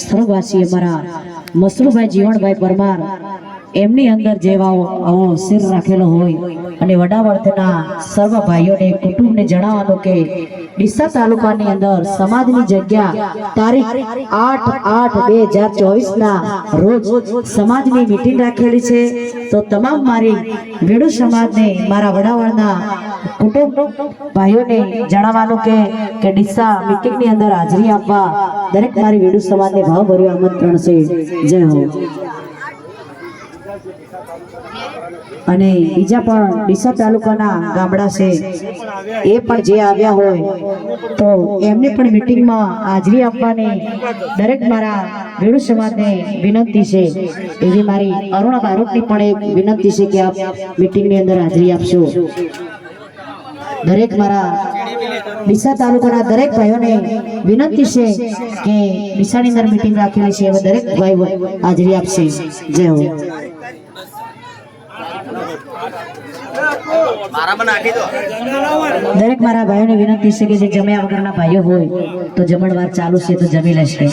સ્થળવાસી અમારા મસરૂભાઈ જીવણભાઈ પરમાર એમની અંદર જેવા આવો સિર રાખેલો હોય અને વડાવર્તના સર્વ ભાઈઓને, કુટુંબને જણાવવાનું કે ડીસા તાલુકાની અંદર સમાજની જગ્યા તારીખ આઠ આઠ બે હજાર ચોવીસના રોજ સમાજની મિટિંગ રાખેલી છે. તો તમામ મારી વેડુ સમાજને, મારા વડાવળના કુટુંબ ભાઈઓને જણાવવાનું કે કે ડીસા મિટિંગની અંદર હાજરી આપવા દરેક મારી વેડુ સમાજને ભાવભર્યું આમંત્રણ છે. જય હો. અને બીજા પણ ડીસા તાલુકાના ગામડા છે. એ પણ જે આવ્યા હોય, તો એમને પણ મિટિંગમાં હાજરી આપવાની દરેક મારા વેડુ સમાજને વિનંતી છે. એવી મારી અરુણા બારોટની પણ એક વિનંતી છે કે આપ મિટિંગની અંદર હાજરી આપશો. દરેક મારા ડીસા તાલુકાના દરેક ભાઈઓને વિનંતી છે કે ડીસાની અંદર મીટિંગ રાખેલી છે. એવા દરેક ભાઈઓ હાજરી આપશે. જય હો. દરેક મારા ભાઈઓને વિનંતી છે કે જે જમ્યા વગરના ભાઈઓ હોય, તો જમણવાર ચાલુ છે, તો જમી લેશે.